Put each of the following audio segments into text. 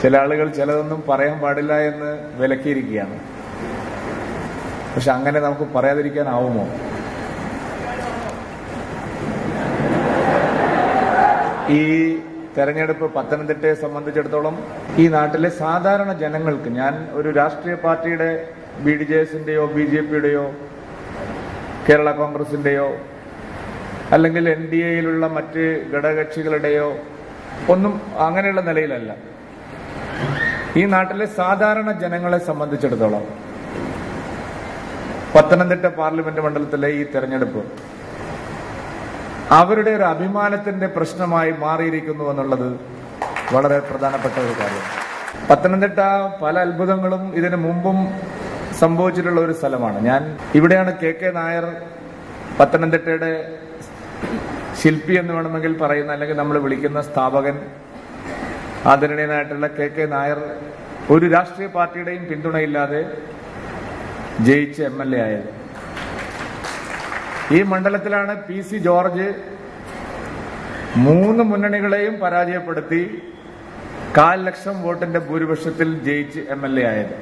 ചില ആളുകൾ ചിലതൊന്നും പറയാൻ പാടില്ല എന്ന് വിലക്കിയിരിക്കുകയാണ്. പക്ഷെ അങ്ങനെ നമുക്ക് പറയാതിരിക്കാനാവുമോ? ഈ തെരഞ്ഞെടുപ്പ് പത്തനംതിട്ടയെ സംബന്ധിച്ചിടത്തോളം ഈ നാട്ടിലെ സാധാരണ ജനങ്ങൾക്ക് ഞാൻ ഒരു രാഷ്ട്രീയ പാർട്ടിയുടെ ബി ഡി ജെ എസിന്റെയോ ബി ജെ പിയുടെയോ കേരള കോൺഗ്രസിന്റെയോ അല്ലെങ്കിൽ എൻ ഡി എയിലുള്ള മറ്റ് ഘടകകക്ഷികളുടെയോ ഒന്നും അങ്ങനെയുള്ള നിലയിലല്ല. ഈ നാട്ടിലെ സാധാരണ ജനങ്ങളെ സംബന്ധിച്ചിടത്തോളം പത്തനംതിട്ട പാർലമെന്റ് മണ്ഡലത്തിലെ ഈ തെരഞ്ഞെടുപ്പ് അവരുടെ ഒരു അഭിമാനത്തിന്റെ പ്രശ്നമായി മാറിയിരിക്കുന്നു എന്നുള്ളത് വളരെ പ്രധാനപ്പെട്ട ഒരു കാര്യം. പത്തനംതിട്ട പല അത്ഭുതങ്ങളും ഇതിനു മുമ്പും സംഭവിച്ചിട്ടുള്ള ഒരു സ്ഥലമാണ്. ഞാൻ ഇവിടെയാണ് കെ കെ നായർ പത്തനംതിട്ടയുടെ ശില്പി എന്ന് വേണമെങ്കിൽ പറയുന്ന അല്ലെങ്കിൽ നമ്മൾ വിളിക്കുന്ന സ്ഥാപകൻ ആദരണീയനായിട്ടുള്ള കെ കെ നായർ ഒരു രാഷ്ട്രീയ പാർട്ടിയുടെയും പിന്തുണയില്ലാതെ ജയിച്ച് എം എൽ എ ആയത് ഈ മണ്ഡലത്തിലാണ് പി സി ജോർജ് മൂന്ന് മുന്നണികളെയും പരാജയപ്പെടുത്തി കാൽ ലക്ഷം വോട്ടിന്റെ ഭൂരിപക്ഷത്തിൽ ജയിച്ച് എം എൽ എ ആയത്.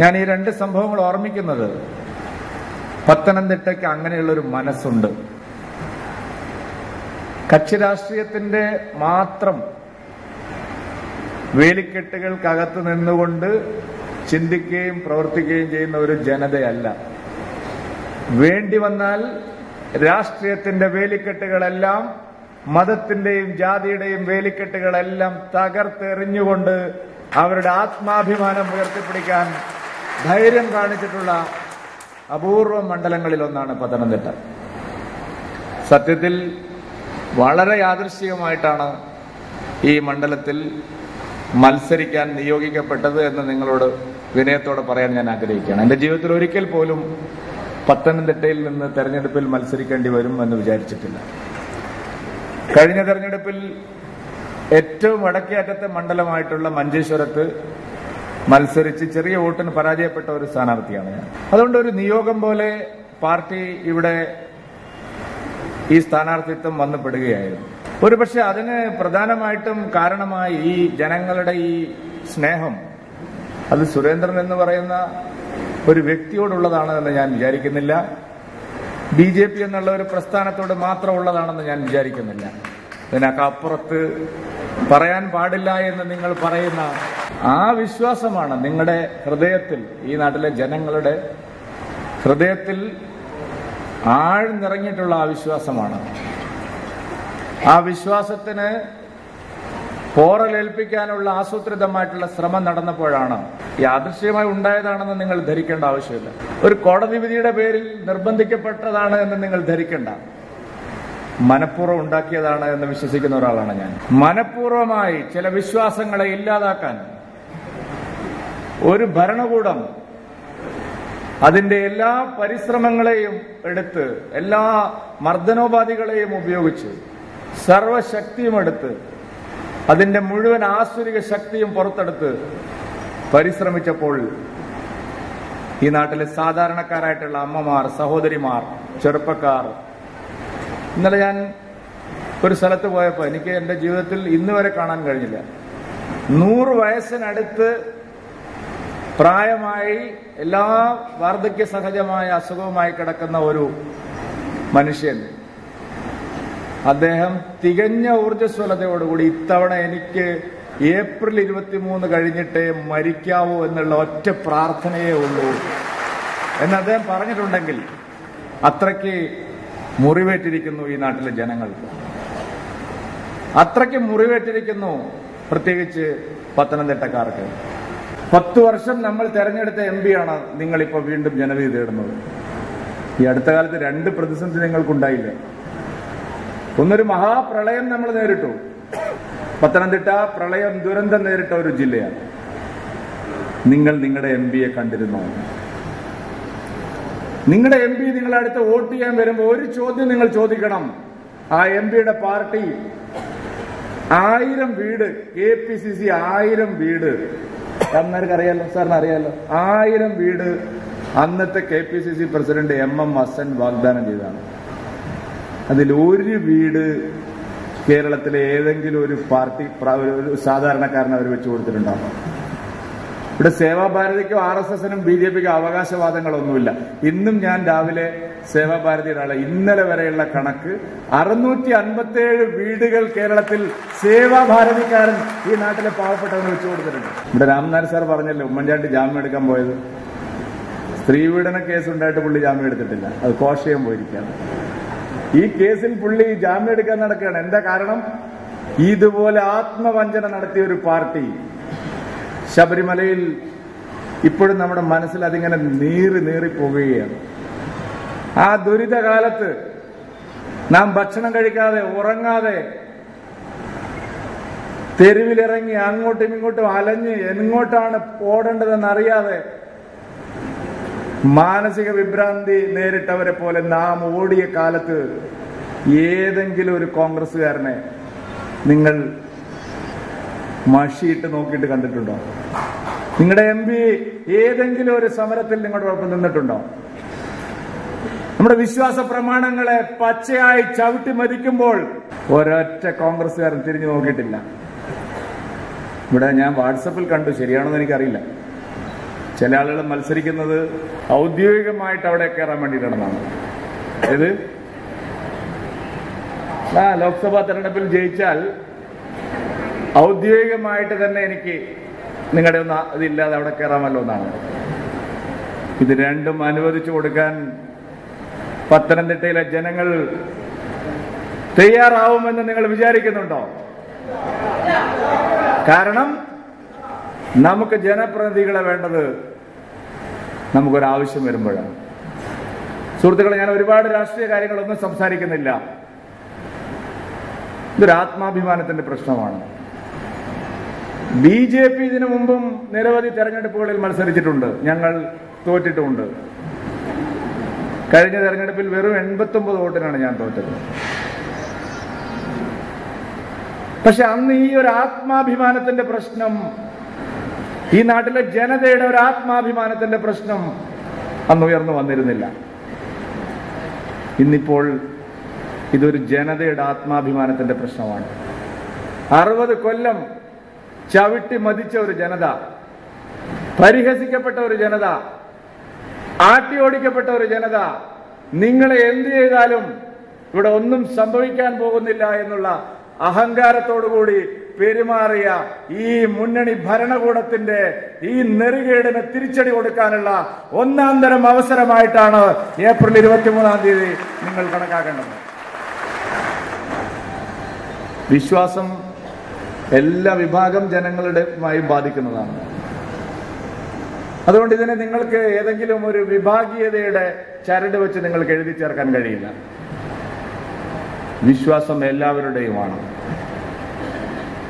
ഞാൻ ഈ രണ്ട് സംഭവങ്ങൾ ഓർമ്മിക്കുന്നത് പത്തനംതിട്ടയ്ക്ക് അങ്ങനെയുള്ളൊരു മനസ്സുണ്ട്. കക്ഷി രാഷ്ട്രീയത്തിന്റെ മാത്രം വേലിക്കെട്ടുകൾക്കകത്ത് നിന്നുകൊണ്ട് ചിന്തിക്കുകയും പ്രവർത്തിക്കുകയും ചെയ്യുന്ന ഒരു ജനതയല്ല. വേണ്ടി വന്നാൽ രാഷ്ട്രീയത്തിന്റെ വേലിക്കെട്ടുകളെല്ലാം മതത്തിന്റെയും ജാതിയുടെയും വേലിക്കെട്ടുകളെല്ലാം തകർത്തെറിഞ്ഞുകൊണ്ട് അവരുടെ ആത്മാഭിമാനം ഉയർത്തിപ്പിടിക്കാൻ ധൈര്യം കാണിച്ചിട്ടുള്ള അപൂർവ മണ്ഡലങ്ങളിൽ ഒന്നാണ് പത്തനംതിട്ട. സത്യത്തിൽ വളരെ യാദൃശ്ചികമായിട്ടാണ് ഈ മണ്ഡലത്തിൽ മത്സരിക്കാൻ നിയോഗിക്കപ്പെട്ടത് എന്ന് നിങ്ങളോട് വിനയത്തോടെ പറയാൻ ഞാൻ ആഗ്രഹിക്കുകയാണ്. എന്റെ ജീവിതത്തിൽ ഒരിക്കൽ പോലും പത്തനംതിട്ടയിൽ നിന്ന് തെരഞ്ഞെടുപ്പിൽ മത്സരിക്കേണ്ടി വരും എന്ന് വിചാരിച്ചിട്ടില്ല. കഴിഞ്ഞ തെരഞ്ഞെടുപ്പിൽ ഏറ്റവും വടക്കേ അറ്റത്തെ മണ്ഡലമായിട്ടുള്ള മഞ്ചേശ്വരത്ത് മത്സരിച്ച് ചെറിയ വോട്ടിന് പരാജയപ്പെട്ട ഒരു സ്ഥാനാർത്ഥിയാണ് ഞാൻ. അതുകൊണ്ട് ഒരു നിയോഗം പോലെ പാർട്ടി ഇവിടെ ഈ സ്ഥാനാർത്ഥിത്വം വന്നുപെടുകയായിരുന്നു. ഒരുപക്ഷെ അതിന് പ്രധാനമായിട്ടും കാരണമായി ഈ ജനങ്ങളുടെ ഈ സ്നേഹം. അത് സുരേന്ദ്രൻ എന്ന് പറയുന്ന ഒരു വ്യക്തിയോടുള്ളതാണ് എന്ന് ഞാൻ വിചാരിക്കുന്നില്ല. ബി ജെ പി എന്നുള്ള ഒരു പ്രസ്ഥാനത്തോട് മാത്രം ഉള്ളതാണെന്ന് ഞാൻ വിചാരിക്കുന്നില്ല. ഇതിനൊക്കെ അപ്പുറത്ത് പറയാൻ പാടില്ല എന്ന് നിങ്ങൾ പറയുന്ന ആ വിശ്വാസമാണ് നിങ്ങളുടെ ഹൃദയത്തിൽ ഈ നാട്ടിലെ ജനങ്ങളുടെ ഹൃദയത്തിൽ ആഴ്ന്നിറങ്ങിയിട്ടുള്ള ആ വിശ്വാസമാണ്. ആ വിശ്വാസത്തിന് പോറലേൽപ്പിക്കാനുള്ള ആസൂത്രിതമായിട്ടുള്ള ശ്രമം നടന്നപ്പോഴാണ് യാദൃശ്യമായി ഉണ്ടായതാണെന്ന് നിങ്ങൾ ധരിക്കേണ്ട ആവശ്യമില്ല. ഒരു കോടതി വിധിയുടെ പേരിൽ നിർബന്ധിക്കപ്പെട്ടതാണ് എന്ന് നിങ്ങൾ ധരിക്കേണ്ട. മനഃപൂർവം ഉണ്ടാക്കിയതാണ് എന്ന് വിശ്വസിക്കുന്ന ഒരാളാണ് ഞാൻ. മനഃപൂർവമായി ചില വിശ്വാസങ്ങളെ ഇല്ലാതാക്കാൻ ഒരു ഭരണകൂടം അതിന്റെ എല്ലാ പരിശ്രമങ്ങളെയും എടുത്ത് എല്ലാ മർദ്ദനോപാധികളെയും ഉപയോഗിച്ച് സർവശക്തിയും എടുത്ത് അതിന്റെ മുഴുവൻ ആസുരിക ശക്തിയും പുറത്തെടുത്ത് പരിശ്രമിച്ചപ്പോൾ ഈ നാട്ടിലെ സാധാരണക്കാരായിട്ടുള്ള അമ്മമാർ സഹോദരിമാർ ചെറുപ്പക്കാർ ഇന്നലെ ഞാൻ ഒരു സ്ഥലത്ത് പോയപ്പോൾ എനിക്ക് എന്റെ ജീവിതത്തിൽ ഇന്ന് വരെ കാണാൻ കഴിഞ്ഞില്ല. നൂറ് വയസ്സിനടുത്ത് പ്രായമായി എല്ലാ വാർദ്ധക്യ സഹജമായ അസുഖവുമായി കിടക്കുന്ന ഒരു മനുഷ്യൻ അദ്ദേഹം തികഞ്ഞ ഊർജസ്വലതയോടുകൂടി ഇത്തവണ എനിക്ക് ഏപ്രിൽ ഇരുപത്തിമൂന്ന് കഴിഞ്ഞിട്ടേ മരിക്കാവൂ എന്നുള്ള ഒറ്റ പ്രാർത്ഥനയേ ഉള്ളൂ. എന്ന് അദ്ദേഹം പറഞ്ഞിട്ടുണ്ടെങ്കിൽ അത്രയ്ക്ക് മുറിവേറ്റിരിക്കുന്നു ഈ നാട്ടിലെ ജനങ്ങൾ. അത്രയ്ക്ക് മുറിവേറ്റിരിക്കുന്നു പ്രത്യേകിച്ച് പത്തനംതിട്ടക്കാർക്ക്. പത്തു വർഷം നമ്മൾ തെരഞ്ഞെടുത്ത എം പിയാണ് നിങ്ങളിപ്പോൾ വീണ്ടും ജനവിധി തേടുന്നത്. ഈ അടുത്ത കാലത്ത് രണ്ട് പ്രതിസന്ധി നിങ്ങൾക്കുണ്ടായില്ലേ. ഒന്നൊരു മഹാപ്രളയം നമ്മൾ നേരിട്ടു. പത്തനംതിട്ട പ്രളയം ദുരന്തം നേരിട്ട ഒരു ജില്ലയാണ്. നിങ്ങൾ നിങ്ങളുടെ എം പിയെ കണ്ടിരുന്നോ? നിങ്ങളുടെ എം പി നിങ്ങളുടെ അടുത്ത് വോട്ട് ചെയ്യാൻ വരുമ്പോൾ ഒരു ചോദ്യം നിങ്ങൾ ചോദിക്കണം. ആ എം പിയുടെ പാർട്ടി ആയിരം വീട് കെ പി സി സി ആയിരം വീട്. അന്നേർക്ക് അറിയാലോ സാറിന് അറിയാലോ ആയിരം വീട് അന്നത്തെ K P C C president M M Hasan വാഗ്ദാനം ചെയ്തതാണ്. അതിൽ ഒരു വീട് കേരളത്തിലെ ഏതെങ്കിലും ഒരു പാർട്ടി ഒരു അവർ വെച്ചു കൊടുത്തിട്ടുണ്ടാവും. ഇവിടെ സേവാഭാരതിക്കും ആർ എസ് എസിനും ബി ജെ പിക്കും അവകാശവാദങ്ങളൊന്നുമില്ല. ഇന്നും ഞാൻ രാവിലെ സേവാഭാരതിയുടെ ആളെ ഇന്നലെ വരെയുള്ള കണക്ക് അറുന്നൂറ്റി അൻപത്തേഴ് വീടുകൾ കേരളത്തിൽ സേവാഭാരതിക്കാരൻ ഈ നാട്ടിലെ പാവപ്പെട്ടവന് വെച്ചു കൊടുത്തിട്ടുണ്ട്. ഇവിടെ രാംനാഥ് സാർ പറഞ്ഞല്ലോ ഉമ്മൻചാണ്ടി ജാമ്യം എടുക്കാൻ പോയത്. സ്ത്രീപീഡന കേസ് ഉണ്ടായിട്ട് പുള്ളി ജാമ്യം എടുത്തിട്ടില്ല. അത് കോഷയം പോയിരിക്കുകയാണ്. ഈ കേസിൽ പുള്ളി ജാമ്യം എടുക്കാൻ നടക്കുകയാണ്. എന്താ കാരണം? ഇതുപോലെ ആത്മവഞ്ചന നടത്തിയ ഒരു പാർട്ടി ശബരിമലയിൽ ഇപ്പോഴും നമ്മുടെ മനസ്സിൽ അതിങ്ങനെ നീറി നീറി പോകുകയാണ് ആ ദുരിതകാലത്ത് നാം ഭക്ഷണം കഴിക്കാതെ ഉറങ്ങാതെ തെരുവിലിറങ്ങി അങ്ങോട്ടും ഇങ്ങോട്ടും അലഞ്ഞ് എങ്ങോട്ടാണ് ഓടേണ്ടതെന്ന് അറിയാതെ മാനസിക വിഭ്രാന്തി നേരിട്ടവരെ പോലെ നാം ഓടിയ കാലത്ത് ഏതെങ്കിലും ഒരു കോൺഗ്രസ്സുകാരനെ നിങ്ങൾ മഷിയിട്ട് നോക്കിയിട്ട് കണ്ടിട്ടുണ്ടോ? നിങ്ങളുടെ എം പി ഏതെങ്കിലും ഒരു സമരത്തിൽ നിങ്ങളുടെ ഒപ്പം നിന്നിട്ടുണ്ടോ? നമ്മുടെ വിശ്വാസ പ്രമാണങ്ങളെ പച്ചയായി ചവിട്ടി മതിക്കുമ്പോൾ ഒരൊറ്റ കോൺഗ്രസ്സുകാരൻ തിരിഞ്ഞു നോക്കിയിട്ടില്ല. ഇവിടെ ഞാൻ വാട്സപ്പിൽ കണ്ടു ശരിയാണെന്ന് എനിക്കറിയില്ല. ചില ആളുകൾ മത്സരിക്കുന്നത് ഔദ്യോഗികമായിട്ട് അവിടെ കയറാൻ വേണ്ടിയിട്ടാണെന്നാണ്. ഏത്? ആ ലോക്സഭാ തെരഞ്ഞെടുപ്പിൽ ജയിച്ചാൽ ഔദ്യോഗികമായിട്ട് തന്നെ എനിക്ക് നിങ്ങളുടെ ഒന്ന് ഇതില്ലാതെ അവിടെ കയറാമല്ലോ എന്നാണ്. ഇത് രണ്ടും അനുവദിച്ചു കൊടുക്കാൻ പത്തനംതിട്ടയിലെ ജനങ്ങൾ തയ്യാറാവുമെന്ന് നിങ്ങൾ വിചാരിക്കുന്നുണ്ടോ? കാരണം നമുക്ക് ജനപ്രതിനിധികളെ വേണ്ടത് നമുക്കൊരാവശ്യം വരുമ്പോഴാണ്. സുഹൃത്തുക്കളെ ഞാൻ ഒരുപാട് രാഷ്ട്രീയ കാര്യങ്ങളൊന്നും സംസാരിക്കുന്നില്ല. ഇതൊരു ആത്മാഭിമാനത്തിന്റെ പ്രശ്നമാണ്. ബി ജെ പി ഇതിനു മുമ്പും നിരവധി തെരഞ്ഞെടുപ്പുകളിൽ മത്സരിച്ചിട്ടുണ്ട്. ഞങ്ങൾ തോറ്റിട്ടുമുണ്ട്. കഴിഞ്ഞ തെരഞ്ഞെടുപ്പിൽ വെറും എൺപത്തി ഒമ്പത് വോട്ടിനാണ് ഞാൻ തോറ്റത്. പക്ഷെ അന്ന് ഈ ഒരു ആത്മാഭിമാനത്തിന്റെ പ്രശ്നം ഈ നാട്ടിലെ ജനതയുടെ ഒരു ആത്മാഭിമാനത്തിന്റെ പ്രശ്നം അന്ന് ഉയർന്നു വന്നിരുന്നില്ല. ഇന്നിപ്പോൾ ഇതൊരു ജനതയുടെ ആത്മാഭിമാനത്തിന്റെ പ്രശ്നമാണ്. അറുപത് കൊല്ലം ചവിട്ടി മതിച്ച ഒരു ജനത പരിഹസിക്കപ്പെട്ട ഒരു ജനത ആട്ടി ഓടിക്കപ്പെട്ട ഒരു ജനത നിങ്ങളെ എന്ത് ചെയ്താലും ഇവിടെ ഒന്നും സംഭവിക്കാൻ പോകുന്നില്ല എന്നുള്ള അഹങ്കാരത്തോടുകൂടി പെരുമാറിയ ഈ മുന്നണി ഭരണകൂടത്തിന്റെ ഈ നെറുകേടിന് തിരിച്ചടി കൊടുക്കാനുള്ള ഒന്നാം തരം അവസരമായിട്ടാണ് ഏപ്രിൽ ഇരുപത്തിമൂന്നാം തീയതി നിങ്ങൾ കണക്കാക്കേണ്ടത്. വിശ്വാസം എല്ലാ വിഭാഗം ജനങ്ങളുടെയുമായി ബാധിക്കുന്നതാണ്. അതുകൊണ്ട് ഇതിനെ നിങ്ങൾക്ക് ഏതെങ്കിലും ഒരു വിഭാഗീയതയുടെ ചരട് വെച്ച് നിങ്ങൾക്ക് എഴുതി ചേർക്കാൻ കഴിയില്ല. വിശ്വാസം എല്ലാവരുടെയുമാണ്.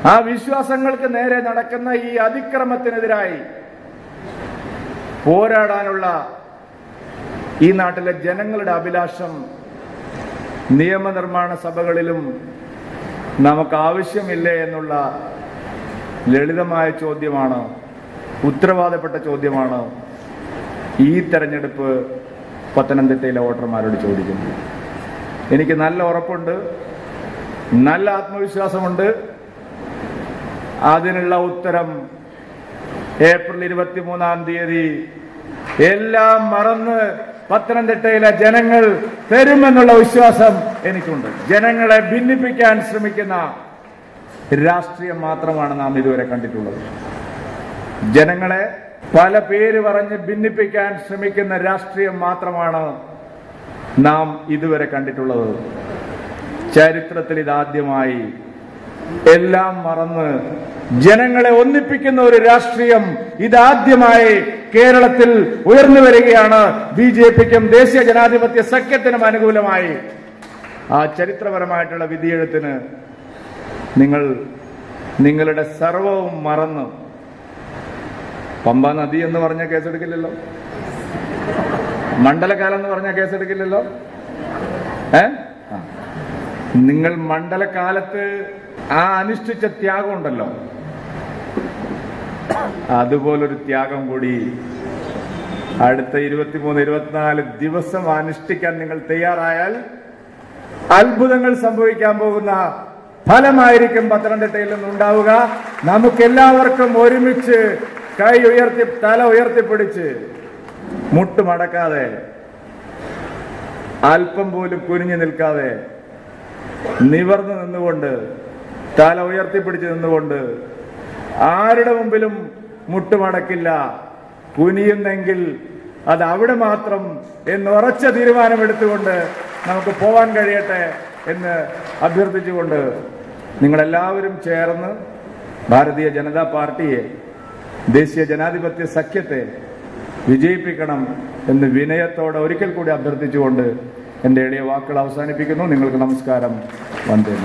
ആ വിശ്വാസങ്ങൾക്ക് നേരെ നടക്കുന്ന ഈ അതിക്രമത്തിനെതിരായി പോരാടാനുള്ള ഈ നാട്ടിലെ ജനങ്ങളുടെ അഭിലാഷം നിയമനിർമ്മാണ സഭകളിലും നമുക്ക് ആവശ്യമില്ലേ എന്നുള്ള ലളിതമായ ചോദ്യമാണ് ഉത്തരവാദപ്പെട്ട ചോദ്യമാണ് ഈ തെരഞ്ഞെടുപ്പ് പത്തനംതിട്ടയിലെ വോട്ടർമാരോട് ചോദിക്കുന്നത്. എനിക്ക് നല്ല ഉറപ്പുണ്ട് നല്ല ആത്മവിശ്വാസമുണ്ട് അതിനുള്ള ഉത്തരം ഏപ്രിൽ ഇരുപത്തിമൂന്നാം തീയതി. എല്ലാം മറന്ന് പത്തനംതിട്ടയിലെ ജനങ്ങൾ തരുമെന്നുള്ള വിശ്വാസം എനിക്കുണ്ട്. ജനങ്ങളെ ഭിന്നിപ്പിക്കാൻ ശ്രമിക്കുന്ന രാഷ്ട്രീയം മാത്രമാണ് നാം ഇതുവരെ കണ്ടിട്ടുള്ളത്. ജനങ്ങളെ പല പേര് പറഞ്ഞ് ഭിന്നിപ്പിക്കാൻ ശ്രമിക്കുന്ന രാഷ്ട്രീയം മാത്രമാണ് നാം ഇതുവരെ കണ്ടിട്ടുള്ളത്. ചരിത്രത്തിൽ ഇതാദ്യമായി എല്ലാം മറന്ന് ജനങ്ങളെ ഒന്നിപ്പിക്കുന്ന ഒരു രാഷ്ട്രീയം ഇതാദ്യമായി കേരളത്തിൽ ഉയർന്നു വരികയാണ്. ബി ജെ പിക്കും ദേശീയ ജനാധിപത്യ സഖ്യത്തിനും അനുകൂലമായി. ആ ചരിത്രപരമായിട്ടുള്ള വിധിയെഴുത്തിന് നിങ്ങൾ നിങ്ങളുടെ സർവവും മറന്ന് പമ്പ നദി എന്ന് പറഞ്ഞ കേസെടുക്കില്ലല്ലോ? മണ്ഡലകാലം എന്ന് പറഞ്ഞ കേസെടുക്കില്ലല്ലോ? ഏ? ആ. നിങ്ങൾ മണ്ഡലകാലത്ത് ആ അനുഷ്ഠിച്ച ത്യാഗം ഉണ്ടല്ലോ. അതുപോലൊരു ത്യാഗം കൂടി അടുത്ത ഇരുപത്തിമൂന്ന് ഇരുപത്തിനാല് ദിവസം അനുഷ്ഠിക്കാൻ നിങ്ങൾ തയ്യാറായാൽ അത്ഭുതങ്ങൾ സംഭവിക്കാൻ പോകുന്ന ഫലമായിരിക്കും പത്തനംതിട്ടയിൽ നിന്നുണ്ടാവുക. നമുക്കെല്ലാവർക്കും ഒരുമിച്ച് കൈ ഉയർത്തി തല ഉയർത്തിപ്പിടിച്ച് മുട്ടുമടക്കാതെ അല്പം പോലും കുനിഞ്ഞു നിൽക്കാതെ നിവർന്നു നിന്നുകൊണ്ട് തല ഉയർത്തിപ്പിടിച്ച് നിന്നുകൊണ്ട് ആരുടെ മുമ്പിലും മുട്ടുമടക്കില്ല. കുനിയുന്നെങ്കിൽ അത് അവിടെ മാത്രം എന്ന് ഉറച്ച തീരുമാനമെടുത്തുകൊണ്ട് നമുക്ക് പോവാൻ കഴിയട്ടെ എന്ന് അഭ്യർത്ഥിച്ചുകൊണ്ട് നിങ്ങളെല്ലാവരും ചേർന്ന് ഭാരതീയ ജനതാ പാർട്ടിയെ ദേശീയ ജനാധിപത്യ സഖ്യത്തെ വിജയിപ്പിക്കണം എന്ന് വിനയത്തോടെ ഒരിക്കൽ കൂടി അഭ്യർത്ഥിച്ചുകൊണ്ട് എന്റെ എളിയ വാക്കുകൾ അവസാനിപ്പിക്കുന്നു. നിങ്ങൾക്ക് നമസ്കാരം. വന്ദേ